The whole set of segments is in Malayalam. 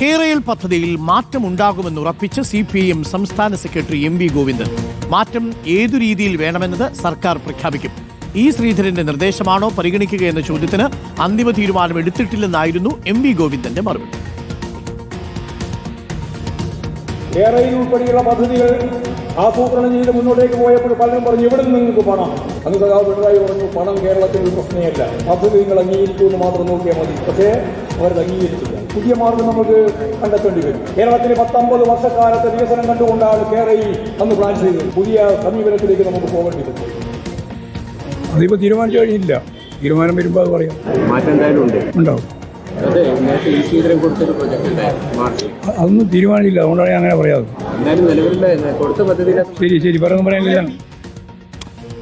കേരയിൽ പദ്ധതിയിൽ മാറ്റമുണ്ടാകുമെന്ന് ഉറപ്പിച്ച് സി പി എം സംസ്ഥാന സെക്രട്ടറി എം വി ഗോവിന്ദൻ. മാറ്റം ഏതു രീതിയിൽ വേണമെന്നത് സർക്കാർ പ്രഖ്യാപിക്കും. ഇ ശ്രീധരന്റെ നിർദ്ദേശമാണോ പരിഗണിക്കുക എന്ന ചോദ്യത്തിന് അന്തിമ തീരുമാനം എടുത്തിട്ടില്ലെന്നായിരുന്നു എം വി ഗോവിന്ദന്റെ മറുപടി. കേരളയിൽ ഉൾപ്പെടെയുള്ള പദ്ധതികൾ ആസൂത്രണം ചെയ്ത് മുന്നോട്ടേക്ക് പോയപ്പോൾ പലരും പറഞ്ഞു ഇവിടെ നിന്ന് നിങ്ങൾക്ക് പണം. അന്ന് സഖാവ് പിണറായി പറഞ്ഞു പണം കേരളത്തിൽ ഒരു പ്രശ്നമല്ല പദ്ധതി നിങ്ങൾ അംഗീകരിക്കുമെന്ന് മാത്രം നോക്കിയാൽ മതി. പക്ഷേ അവരത് അംഗീകരിച്ചില്ല. പുതിയ മാർഗം നമുക്ക് കണ്ടെത്തേണ്ടി വരും. കേരളത്തിന് പത്തൊമ്പത് വർഷക്കാലത്തെ വികസനം കണ്ടുകൊണ്ടാണ് കേരളയിൽ അന്ന് പ്ലാൻ ചെയ്തത്. പുതിയ സമീപനത്തിലേക്ക് നമുക്ക് പോകേണ്ടി വരും. അതിപ്പോൾ തീരുമാനിച്ചു കഴിഞ്ഞില്ല തീരുമാനം വരുമ്പോൾ അത് പറയാം. മാറ്റം എന്തായാലും ഉണ്ട്. ഉണ്ടാവും. അതൊന്നും തീരുമാനമില്ല. അതുകൊണ്ടാണ് ഞാൻ അങ്ങനെ പദ്ധതിയിലെ ശരി ശരി. പറഞ്ഞു പറയാനില്ല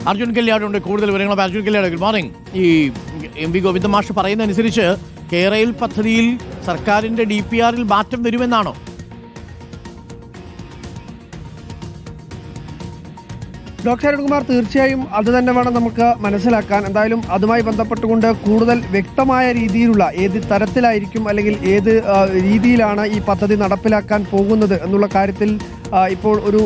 അർജുൻ കല്യാണുണ്ട് കൂടുതൽ വിവരങ്ങൾ അർജുൻ കല്യാൺ ഗുഡ് മോർണിംഗ് ഈ എം വി ഗോവിന്ദ മാഷ് പറയുന്നതനുസരിച്ച് കേരയിൽ പദ്ധതിയിൽ സർക്കാരിന്റെ ഡി പി ആറിൽ മാറ്റം വരുമെന്നാണോ? ഡോക്ടർ അരുൺകുമാർ തീർച്ചയായും അത് തന്നെ വേണം നമുക്ക് മനസ്സിലാക്കാൻ. എന്തായാലും അതുമായി ബന്ധപ്പെട്ടുകൊണ്ട് കൂടുതൽ വ്യക്തമായ രീതിയിലുള്ള ഏത് തരത്തിലായിരിക്കും അല്ലെങ്കിൽ ഏത് രീതിയിലാണ് ഈ പദ്ധതി നടപ്പിലാക്കാൻ പോകുന്നത് എന്നുള്ള കാര്യത്തിൽ ഇപ്പോൾ ഒരു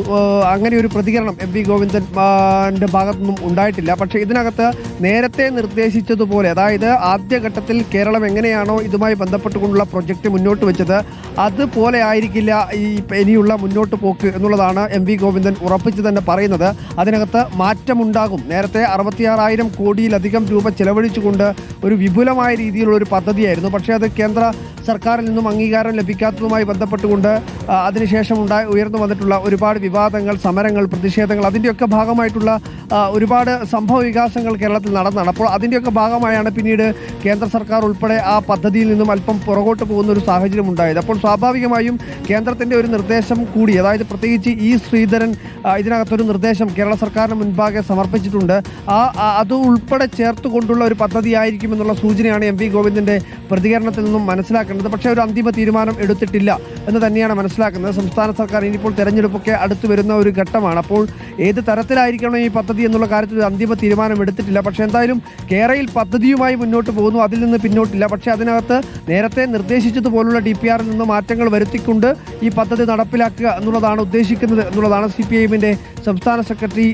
അങ്ങനെ ഒരു പ്രതികരണം എം വി ഗോവിന്ദന്റെ ഭാഗത്തുനിന്നും ഉണ്ടായിട്ടില്ല. പക്ഷേ ഇതിനകത്ത് നേരത്തെ നിർദ്ദേശിച്ചതുപോലെ അതായത് ആദ്യഘട്ടത്തിൽ കേരളം എങ്ങനെയാണോ ഇതുമായി ബന്ധപ്പെട്ടുകൊണ്ടുള്ള പ്രൊജക്റ്റ് മുന്നോട്ട് വെച്ചത് അതുപോലെ ആയിരിക്കില്ല ഈ ഇനിയുള്ള മുന്നോട്ട് പോക്ക് എന്നുള്ളതാണ് എം വി ഗോവിന്ദൻ ഉറപ്പിച്ച് തന്നെ പറയുന്നത്. അതിനകത്ത് മാറ്റമുണ്ടാകും. നേരത്തെ അറുപത്തിയാറായിരം കോടിയിലധികം രൂപ ചെലവഴിച്ചുകൊണ്ട് ഒരു വിപുലമായ രീതിയിലുള്ള ഒരു പദ്ധതിയായിരുന്നു. പക്ഷേ അത് കേന്ദ്ര സർക്കാരിൽ നിന്നും അംഗീകാരം ലഭിക്കാത്തതുമായി ബന്ധപ്പെട്ടുകൊണ്ട് അതിനുശേഷം ഉണ്ടായി ഉയർന്നു വന്നിട്ടുള്ള ഒരുപാട് വിവാദങ്ങൾ സമരങ്ങൾ പ്രതിഷേധങ്ങൾ അതിന്റെയൊക്കെ ഭാഗമായിട്ടുള്ള ഒരുപാട് സംഭവ വികാസങ്ങൾ കേരളത്തിൽ നടന്നതാണ്. അപ്പോൾ അതിന്റെയൊക്കെ ഭാഗമായാണ് പിന്നീട് കേന്ദ്ര സർക്കാർ ഉൾപ്പെടെ ആ പദ്ധതിയിൽ നിന്നും അല്പം പുറകോട്ട് പോകുന്ന ഒരു സാഹചര്യം ഉണ്ടായത്. അപ്പോൾ സ്വാഭാവികമായും കേന്ദ്രത്തിന്റെ ഒരു നിർദ്ദേശം കൂടി അതായത് പ്രത്യേകിച്ച് ഇ ശ്രീധരൻ ഇതിനകത്തൊരു നിർദ്ദേശം കേരള സർക്കാരിന് മുൻപാകെ സമർപ്പിച്ചിട്ടുണ്ട്. ആ അത് ഉൾപ്പെടെ ചേർത്തുകൊണ്ടുള്ള ഒരു പദ്ധതി ആയിരിക്കും എന്നുള്ള സൂചനയാണ് എം വി ഗോവിന്ദന്റെ പ്രതികരണത്തിൽ നിന്നും മനസ്സിലാക്കേണ്ടത്. പക്ഷേ ഒരു അന്തിമ തീരുമാനം എടുത്തിട്ടില്ല എന്ന് തന്നെയാണ് മനസ്സിലാക്കുന്നത്. സംസ്ഥാന സർക്കാർ ഇനിയിപ്പോൾ തെരഞ്ഞെടുപ്പൊക്കെ അടുത്ത് വരുന്ന ഒരു ഘട്ടമാണ്. അപ്പോൾ ഏത് തരത്തിലായിരിക്കണം ഈ പദ്ധതി എന്നുള്ള കാര്യത്തിൽ അന്തിമ തീരുമാനം എടുത്തിട്ടില്ല. പക്ഷേ എന്തായാലും കേരയിൽ പദ്ധതിയുമായി മുന്നോട്ട് പോകുന്നു. അതിൽ നിന്ന് പിന്നോട്ടില്ല. പക്ഷേ അതിനകത്ത് നേരത്തെ നിർദ്ദേശിച്ചതുപോലുള്ള ഡി പി ആറിൽ നിന്ന് മാറ്റങ്ങൾ വരുത്തിക്കൊണ്ട് ഈ പദ്ധതി നടപ്പിലാക്കുക എന്നുള്ളതാണ് ഉദ്ദേശിക്കുന്നത് എന്നുള്ളതാണ് സി പി ഐ എമ്മിന്റെ സംസ്ഥാന സെക്രട്ടറി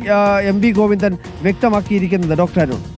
എം വി ഗോവിന്ദൻ വ്യക്തമാക്കിയിരിക്കുന്നത്. ഡോക്ടർ അരുൺ.